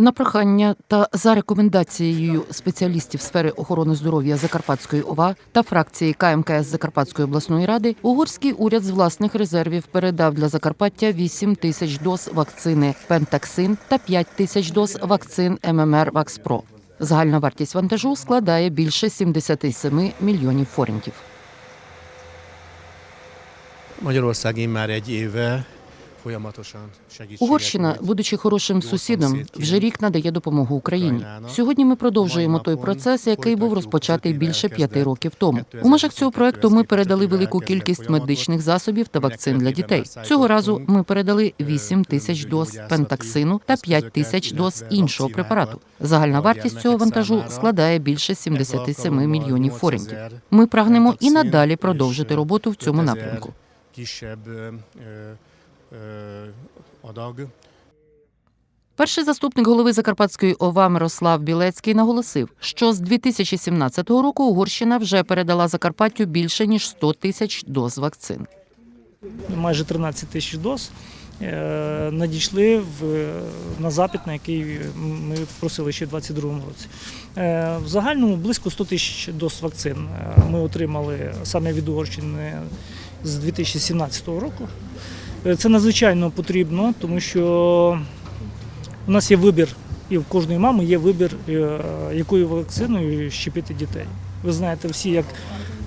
На прохання та за рекомендацією спеціалістів сфери охорони здоров'я Закарпатської ОВА та фракції КМКС Закарпатської обласної ради угорський уряд з власних резервів передав для Закарпаття 8 тисяч доз вакцини Пентаксин та 5 тисяч доз вакцин ММР Вакспро. Загальна вартість вантажу складає більше 77 мільйонів форінтів. Magyarország immár egy éve Угорщина, будучи хорошим сусідом, вже рік надає допомогу Україні. Сьогодні ми продовжуємо той процес, який був розпочатий більше п'яти років тому. У межах цього проекту ми передали велику кількість медичних засобів та вакцин для дітей. Цього разу ми передали 8 тисяч доз пентаксину та 5 тисяч доз іншого препарату. Загальна вартість цього вантажу складає більше 77 мільйонів форінтів. Ми прагнемо і надалі продовжити роботу в цьому напрямку. Adag. Перший заступник голови Закарпатської ОВА Мирослав Білецький наголосив, що з 2017 року Угорщина вже передала Закарпаттю більше ніж 100 тисяч доз вакцин. майже 13 тисяч доз е, надійшли на запит, на який ми просили ще в 2022 році. Е, В загальному близько 100 тисяч доз вакцин е, ми отримали саме від Угорщини з 2017 року. Е, Це надзвичайно потрібно, тому що у нас є вибір, і в кожної мами є вибір, е, якою вакциною щепити дітей. Ви знаєте всі, як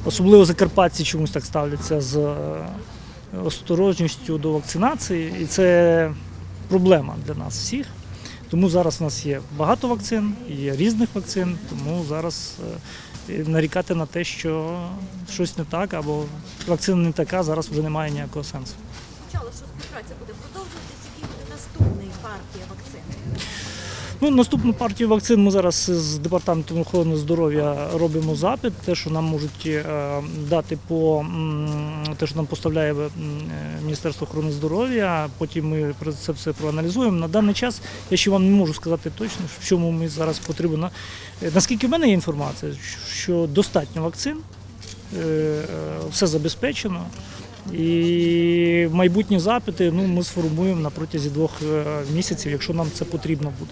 особливо закарпатці чомусь так ставляться з е, осторожністю до вакцинації, і це проблема для нас всіх. Тому зараз у нас є багато вакцин, є різних вакцин, тому зараз нарікати на те, що щось не так або вакцина не така, зараз вже немає ніякого сенсу. Співпраця буде продовжуватися, який буде наступний партія вакцин. Ну, наступну партію вакцин ми зараз з департаментом охорони здоров'я робимо запит. Те, що нам можуть е, дати по те, що нам поставляє е, Міністерство охорони здоров'я. Потім ми це все проаналізуємо. На даний час я ще вам не можу сказати точно, в чому ми зараз потрібно. Е, Наскільки в мене є інформація, що достатньо вакцин, все забезпечено. І майбутні запити ну, ми сформуємо на протязі двох е, місяців, якщо нам це потрібно буде.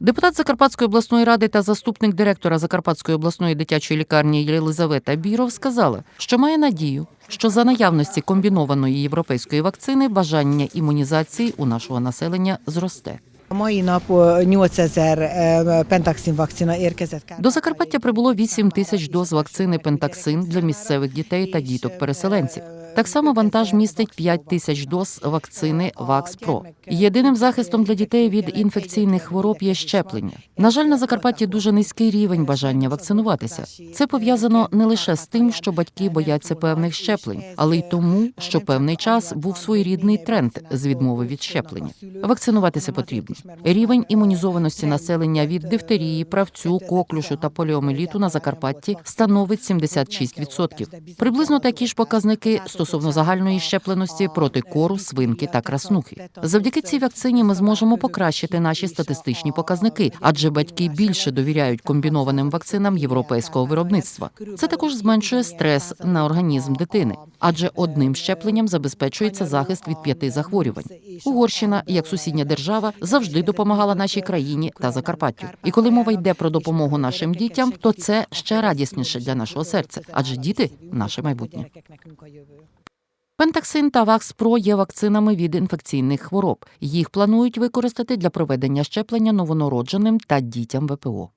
Депутат Закарпатської обласної ради та заступник директора Закарпатської обласної дитячої лікарні Єлизавета Біров сказала, що має надію, що за наявності комбінованої європейської вакцини бажання імунізації у нашого населення зросте. A mai nap ö, 8000 ö, pentaxin vakcina érkezett. До Закарпаття прибуло 8 тисяч доз вакцини Пентаксин для місцевих дітей та діток-переселенців. Так само вантаж містить 5 тисяч доз вакцини ВаксПро. Єдиним захистом для дітей від інфекційних хвороб є щеплення. На жаль, на Закарпатті дуже низький рівень бажання вакцинуватися. Це пов'язано не лише з тим, що батьки бояться певних щеплень, але й тому, що певний час був своєрідний тренд з відмови від щеплення. Вакцинуватися потрібно. Рівень імунізованості населення від дифтерії, правцю, коклюшу та поліомеліту на Закарпатті становить 76%. Приблизно такі ж показники стосовно загальної щепленості проти кору, свинки та краснухи. Завдяки цій вакцині ми зможемо покращити наші статистичні показники, адже батьки більше довіряють комбінованим вакцинам європейського виробництва. Це також зменшує стрес на організм дитини, адже одним щепленням забезпечується захист від п'яти захворювань. Угорщина, як сусідня держава, завжди допомагала нашій країні та Закарпаттю. І коли мова йде про допомогу нашим дітям, то це ще радісніше для нашого серця, адже діти наше майбутнє. Пентаксин та Вакспро є вакцинами від інфекційних хвороб. Їх планують використати для проведення щеплення новонародженим та дітям ВПО.